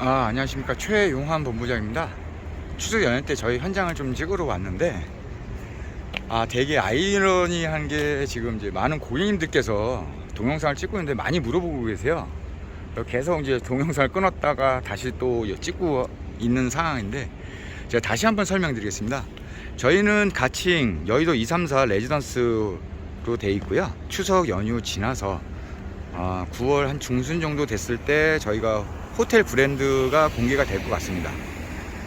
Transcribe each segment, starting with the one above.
아, 안녕하십니까. 최용환 본부장입니다. 추석 연휴 때 저희 현장을 좀 찍으러 왔는데, 아, 되게 아이러니한 게 지금 이제 많은 고객님들께서 동영상을 찍고 있는데 많이 물어보고 계세요. 계속 이제 동영상을 끊었다가 다시 또 찍고 있는 상황인데, 제가 다시 한번 설명드리겠습니다. 저희는 가칭 여의도 234 레지던스로 돼 있고요. 추석 연휴 지나서 아, 9월 한 중순 정도 됐을 때 저희가 호텔 브랜드가 공개가 될 것 같습니다.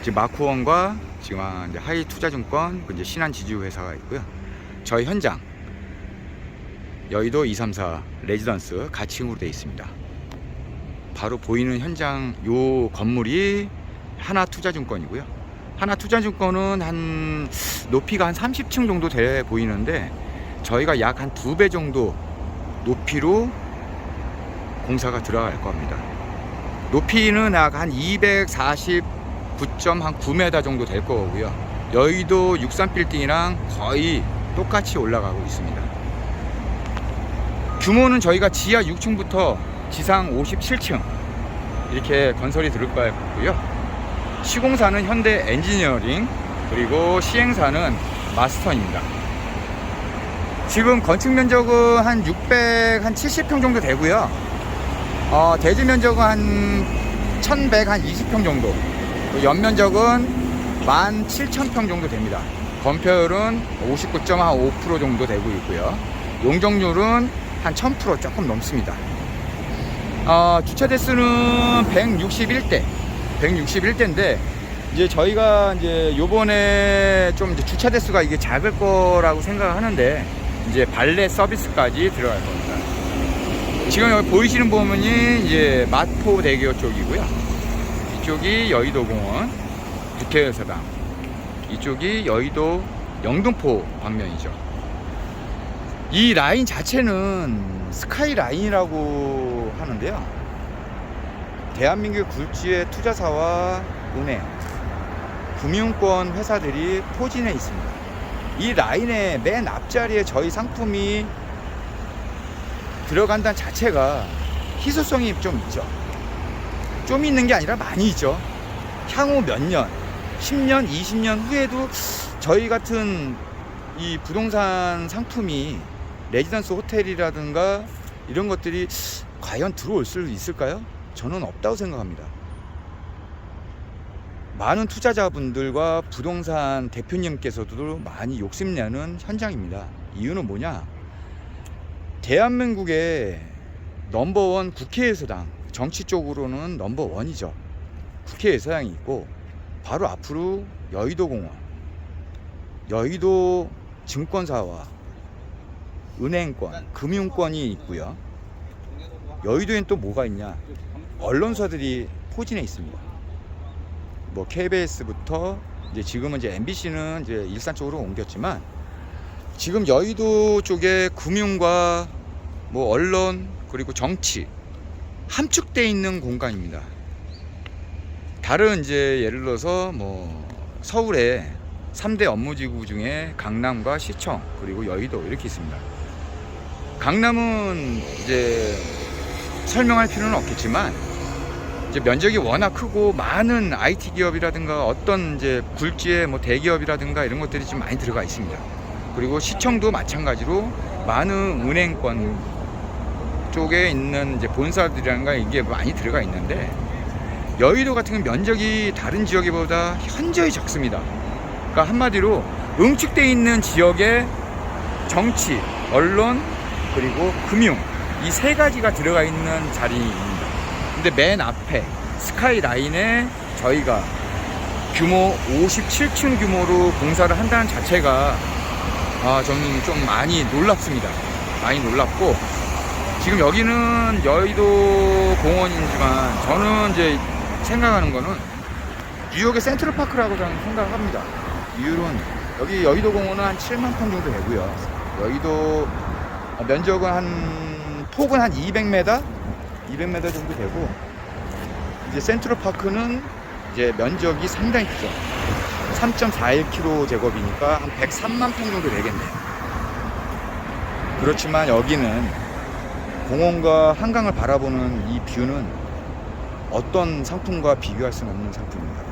지금 마쿠원과 지금 이제 하이 투자증권, 그 이제 신한 지주 회사가 있고요. 저희 현장 여의도 234 레지던스 가칭으로 되어 있습니다. 바로 보이는 현장 요 건물이 하나 투자증권이고요. 하나 투자증권은 한 높이가 한 30층 정도 돼 보이는데 저희가 약 한 두 배 정도 높이로 공사가 들어갈 겁니다. 높이는 약 한 249.9m 정도 될 거고요. 여의도 63빌딩이랑 거의 똑같이 올라가고 있습니다. 규모는 저희가 지하 6층부터 지상 57층 이렇게 건설이 들을 거고요. 시공사는 현대 엔지니어링 그리고 시행사는 마스턴입니다. 지금 건축 면적은 한 600, 한 70평 정도 되고요. 어, 대지 면적은 한 1120평 정도. 그 연면적은 17,000평 정도 됩니다. 건폐율은 59.5% 정도 되고 있고요. 용적률은 한 1000% 조금 넘습니다. 어, 주차 대수는 161대. 161대인데 이제 저희가 이제 요번에 좀 이제 주차 대수가 이게 작을 거라고 생각하는데 이제 발레 서비스까지 들어갈 겁니다. 지금 여기 보이시는 부분이 이제 마포대교 쪽이고요. 이쪽이 여의도공원 국회의사당, 이쪽이 여의도 영등포 방면이죠. 이 라인 자체는 스카이 라인이라고 하는데요. 대한민국 굴지의 투자사와 은행, 금융권 회사들이 포진해 있습니다. 이 라인의 맨 앞자리에 저희 상품이 들어간다는 자체가 희소성이 좀 있죠. 좀 있는 게 아니라 많이 있죠. 향후 몇 년, 10년, 20년 후에도 저희 같은 이 부동산 상품이 레지던스 호텔이라든가 이런 것들이 과연 들어올 수 있을까요? 저는 없다고 생각합니다. 많은 투자자분들과 부동산 대표님께서도 많이 욕심내는 현장입니다. 이유는 뭐냐? 대한민국의 넘버원 국회의사당 정치 쪽으로는 넘버원이죠. 국회의사당이 있고 바로 앞으로 여의도공원, 여의도 증권사와 은행권, 금융권이 있고요. 여의도엔 또 뭐가 있냐? 언론사들이 포진해 있습니다. 뭐 KBS부터 이제 지금은 이제 MBC는 이제 일산 쪽으로 옮겼지만 지금 여의도 쪽에 금융과 뭐 언론 그리고 정치 함축돼 있는 공간입니다. 다른 이제 예를 들어서 뭐 서울에 3대 업무지구 중에 강남과 시청 그리고 여의도 이렇게 있습니다. 강남은 이제 설명할 필요는 없겠지만 이제 면적이 워낙 크고 많은 IT 기업이라든가 어떤 이제 굴지의 뭐 대기업이라든가 이런 것들이 좀 많이 들어가 있습니다. 그리고 시청도 마찬가지로 많은 은행권 쪽에 있는 이제 본사들이라든가 이게 많이 들어가 있는데 여의도 같은 경우 면적이 다른 지역보다 현저히 적습니다. 그러니까 한마디로 응축돼 있는 지역의 정치, 언론 그리고 금융 이 세 가지가 들어가 있는 자리입니다. 근데 맨 앞에 스카이라인에 저희가 규모 57층 규모로 공사를 한다는 자체가 아, 저는 좀 많이 놀랍습니다. 많이 놀랍고 지금 여기는 여의도 공원이지만 저는 이제 생각하는 거는 뉴욕의 센트럴파크라고 저는 생각합니다. 이유는 여기 여의도 공원은 한 7만 평 정도 되고요. 여의도 면적은 한 폭은 한 200m, 200m 정도 되고 이제 센트럴파크는 이제 면적이 상당히 크죠. 3.41km 제곱이니까 한 103만 평 정도 되겠네요. 그렇지만 여기는 공원과 한강을 바라보는 이 뷰는 어떤 상품과 비교할 수는 없는 상품입니다.